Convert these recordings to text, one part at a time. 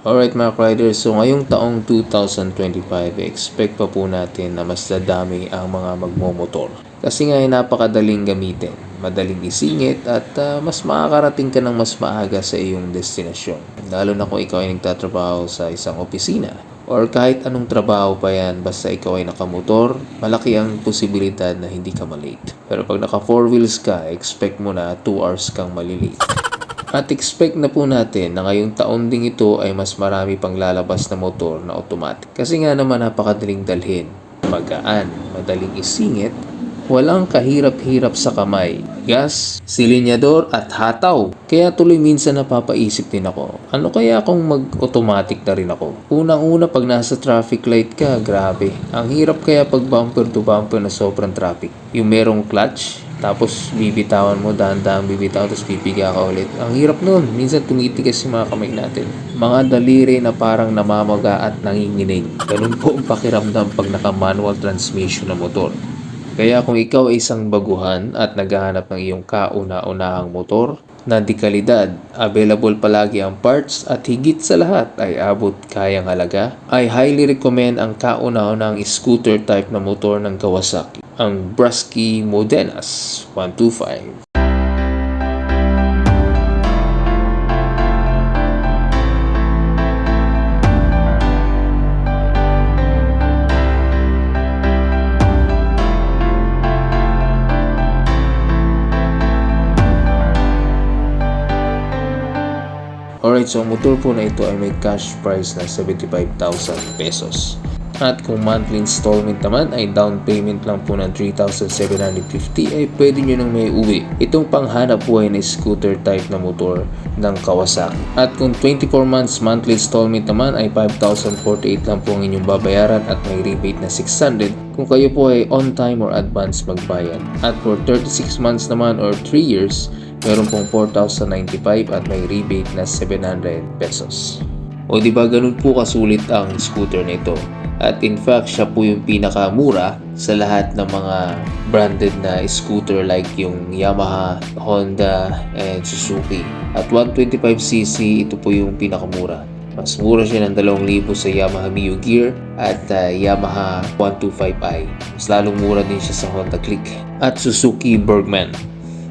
Alright mga riders, so ngayong taong 2025, expect pa po natin na mas dadami ang mga magmomotor. Kasi nga ay napakadaling gamitin, madaling isingit at ah, mas makakarating ka ng mas maaga sa iyong destinasyon. Lalo na kung ikaw ay nagtatrabaho sa isang opisina or kahit anong trabaho pa yan, basta ikaw ay nakamotor, malaki ang posibilidad na hindi ka malate. Pero pag naka 4 wheels ka, expect mo na 2 hours kang malilate. At expect na po natin na ngayong taon ding ito ay mas marami pang lalabas na motor na automatic. Kasi nga naman napakadaling dalhin, magaan, madaling isingit, walang kahirap-hirap sa kamay, gas, silinyador at hataw. Kaya tuloy minsan napapaisip din ako, ano kaya kung mag-automatic na rin ako? Unang-una pag nasa traffic light ka, grabe. Ang hirap kaya pag bumper to bumper na sobrang traffic. Yung merong clutch, tapos bibitawan mo, dahan-dahan bibitawan, tapos pipiga ka ulit. Ang hirap nun. Minsan tumitigas yung mga kamay natin. Mga daliri na parang namamaga at nanginginig. Ganun po ang pakiramdam pag naka-manual transmission na motor. Kaya kung ikaw ay isang baguhan at naghahanap ng iyong kauna-unahang motor na di kalidad, available palagi ang parts at higit sa lahat ay abot kayang halaga, I highly recommend ang kauna-unahang scooter type na motor ng Kawasaki, ang Brusky Modenas 125. Alright, so motor po na ito ay may cash price na 75,000 pesos. At kung monthly installment naman ay down payment lang po ng 3,750 ay pwede nyo nang may uwi. Itong panghanap buhay na scooter type na motor ng Kawasaki. At kung 24 months monthly installment naman ay 5,048 lang po ang inyong babayaran at may rebate na 600 kung kayo po ay on time or advance magbayad. At for 36 months naman or 3 years, meron pong 4,095 at may rebate na 700 pesos. O di ba ganun po kasulit ang scooter nito. At in fact, siya po yung pinakamura sa lahat ng mga branded na scooter like yung Yamaha, Honda, and Suzuki. At 125cc, ito po yung pinakamura. Mas mura siya ng 2,000 sa Yamaha Mio Gear at uh, Yamaha 125i. Mas lalong mura din siya sa Honda Click at Suzuki Bergman.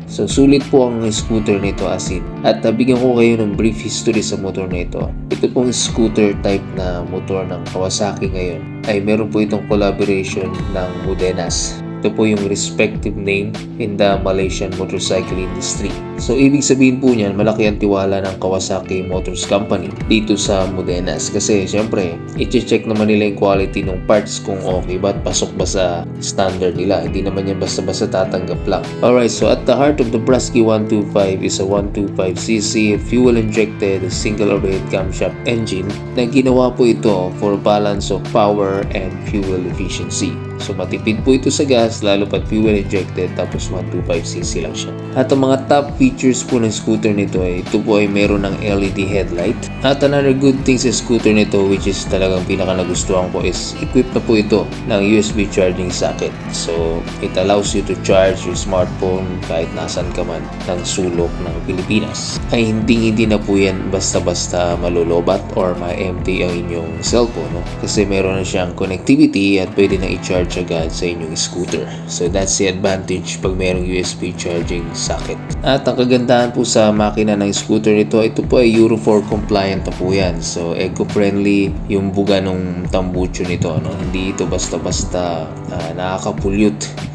So sulit po ang scooter nito as in. At nabigyan ko kayo ng brief history sa motor na ito. Ito pong scooter type na motor ng Kawasaki ngayon ay meron po itong collaboration ng Modenas. Ito po yung respective name in the Malaysian motorcycle industry. So, ibig sabihin po niyan, malaki ang tiwala ng Kawasaki Motors Company dito sa Modenas. Kasi, syempre, i-check naman nila yung quality ng parts kung okay ba at pasok ba sa standard nila. Hindi naman yan basta-basta tatanggap lang. Alright, so at the heart of the Brusky 125 is a 125cc fuel-injected single overhead camshaft engine na ginawa po ito for balance of power and fuel efficiency. So matipid po ito sa gas lalo pat fuel injected tapos 125cc lang siya. At ang mga top features po ng scooter nito ay ito po ay meron ng LED headlight. At another good thing sa scooter nito which is talagang pinaka nagustuhan ko is equipped na po ito ng USB charging socket. So it allows you to charge your smartphone kahit nasan ka man ng sulok ng Pilipinas. Ay hindi hindi na po yan basta-basta malulobat or ma-empty ang inyong cellphone. No? Kasi meron na siyang connectivity at pwede na i-charge agad sa inyong scooter. So that's the advantage pag mayroong USB charging socket. At ang kagandahan po sa makina ng scooter nito, ito po ay Euro 4 compliant na po yan. So eco-friendly yung buga ng tambucho nito. No? Hindi ito basta-basta uh, nakaka-pollute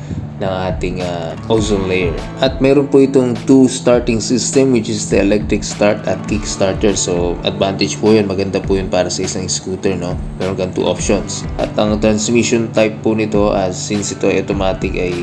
ng ating uh, ozone layer. At meron po itong two starting system which is the electric start at kick starter. So advantage po yun. Maganda po yun para sa isang scooter. No? Meron kang two options. At ang transmission type po nito as since ito ay automatic ay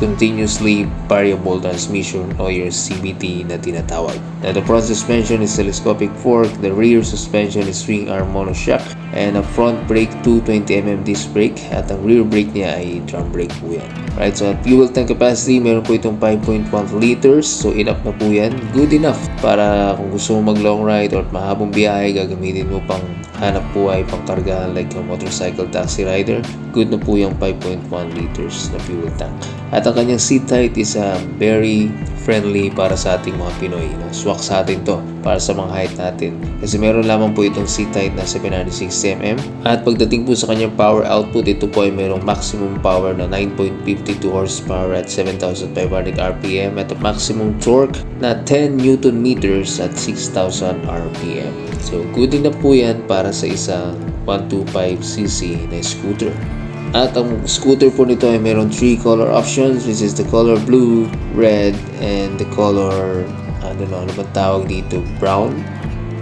continuously variable transmission o your CVT na tinatawag. Now, the front suspension is telescopic fork, the rear suspension is swing arm monoshock, and ang front brake 220mm disc brake at ang rear brake niya ay drum brake po yan. Right, so at fuel tank capacity, meron po itong 5.1 liters, so enough na po yan. Good enough para kung gusto mo mag long ride or mahabang biyahe, gagamitin mo pang hanap buhay, pang karga like a motorcycle taxi rider. Good na po yung 5.1 liters na fuel tank. At ang kanyang seat height is uh, very friendly para sa ating mga Pinoy. No? Swak sa atin to para sa mga height natin. Kasi meron lamang po itong seat height na 760mm. At pagdating po sa kanyang power output, ito po ay merong maximum power na 9.52 horsepower at 7,500 RPM at maximum torque na 10 Newton meters at 6,000 RPM. So good enough po yan para sa isang 125cc na scooter. At ang scooter po nito ay meron 3 color options which is the color blue, red, and the color, I don't know, ano ba tawag dito? Brown?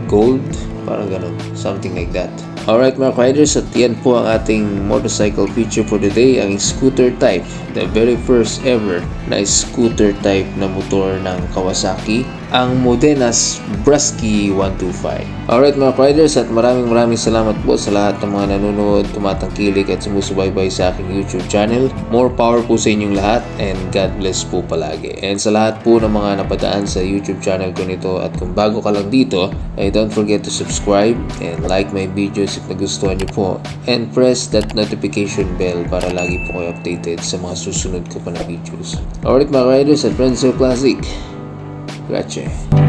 Gold? Parang ganun. Something like that. Alright mga riders, at yan po ang ating motorcycle feature for today, ang scooter type. The very first ever na scooter type na motor ng Kawasaki, ang Modenas Brusky 125. Alright mga riders, at maraming maraming salamat po sa lahat ng mga nanonood, tumatangkilik at sumusubaybay sa aking YouTube channel. More power po sa inyong lahat and God bless po palagi. And sa lahat po ng mga napadaan sa YouTube channel ko nito at kung bago ka lang dito, ay don't forget to subscribe and like my videos if nagustuhan niyo po and press that notification bell para lagi po kayo updated sa mga susunod ko pa na videos. Alright mga riders at of Classic, gracie.